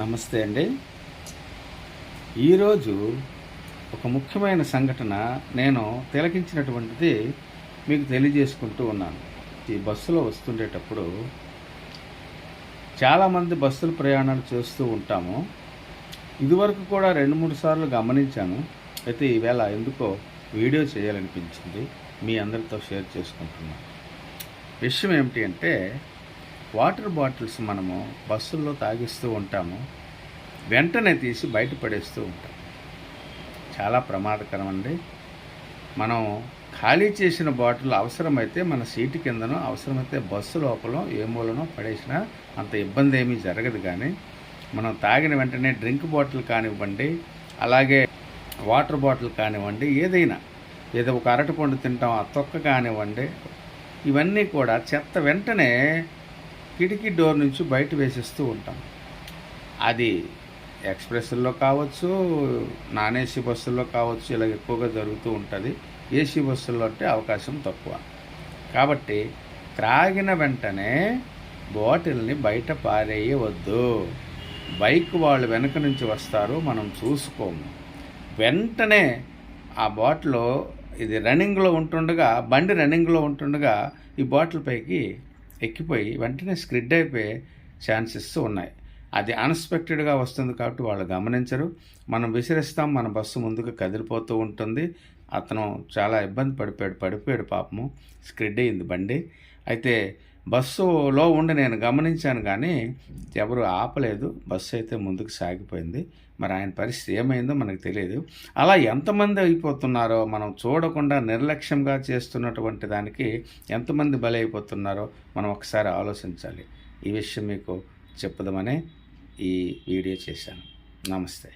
నమస్తే అండి. ఈరోజు ఒక ముఖ్యమైన సంఘటన నేను తిలకించినటువంటిది మీకు తెలియజేసుకుంటూ ఉన్నాను. ఈ బస్సులో వస్తుండేటప్పుడు చాలామంది బస్సులు ప్రయాణాలు చేస్తూ ఉంటాము. ఇదివరకు కూడా రెండు మూడు సార్లు గమనించాను. అయితే ఈవేళ ఎందుకో వీడియో చేయాలనిపించింది. మీ అందరితో షేర్ చేసుకుంటున్నాను. విషయం ఏమిటి అంటే వాటర్ బాటిల్స్ మనము బస్సుల్లో తాగిస్తూ ఉంటాము. వెంటనే తీసి బయట పడేస్తూ ఉంటాం. చాలా ప్రమాదకరం అండి. మనం ఖాళీ చేసిన బాటిల్ అవసరమైతే మన సీటు కిందనో అవసరమైతే బస్సు లోపల ఏ మూలనో పడేసినా అంత ఇబ్బంది ఏమీ జరగదు కానీ మనం తాగిన వెంటనే డ్రింక్ బాటిల్ కానివ్వండి అలాగే వాటర్ బాటిల్ కానివ్వండి ఏదైనా ఏదో ఒక అరటిపండు తింటాం ఆ తొక్క కానివ్వండి ఇవన్నీ కూడా చెత్త వెంటనే కిటికీ డోర్ నుంచి బయట వేసేస్తూ ఉంటాం. అది ఎక్స్ప్రెస్లో కావచ్చు నాన్ ఏసీ బస్సుల్లో కావచ్చు ఇలా ఎక్కువగా జరుగుతూ ఉంటుంది. ఏసీ బస్సుల్లో అంటే అవకాశం తక్కువ. కాబట్టి త్రాగిన వెంటనే బాటిల్ని బయట పారేయవద్దు. బైక్ వాళ్ళు వెనక నుంచి వస్తారు మనం చూసుకోము. వెంటనే ఆ బాటిల్ ఇది రన్నింగ్లో ఉంటుండగా బండి రన్నింగ్లో ఉంటుండగా ఈ బాటిల్ పైకి ఎక్కిపోయి వెంటనే స్క్రిడ్ అయిపోయే ఛాన్సెస్ ఉన్నాయి. అది అన్ఎక్స్పెక్టెడ్గా వస్తుంది కాబట్టి వాళ్ళు గమనించరు. మనం విసిరిస్తాం మన బస్సు ముందుకు కదిలిపోతూ ఉంటుంది. అతను చాలా ఇబ్బంది పడిపోయాడు పడిపోయాడు పాపము. స్క్రిడ్ అయింది బండి. అయితే బస్సులో ఉండి నేను గమనించాను కానీ ఎవరు ఆపలేదు. బస్సు అయితే ముందుకు సాగిపోయింది. మరి ఆయన పరిస్థితి ఏమైందో మనకు తెలియదు. అలా ఎంతమంది అయిపోతున్నారో మనం చూడకుండా నిర్లక్ష్యంగా చేస్తున్నటువంటి దానికి ఎంతమంది బలైపోతున్నారో మనం ఒకసారి ఆలోచించాలి. ఈ విషయం మీకు చెప్పుదామనే ఈ వీడియో చేశాను. నమస్తే.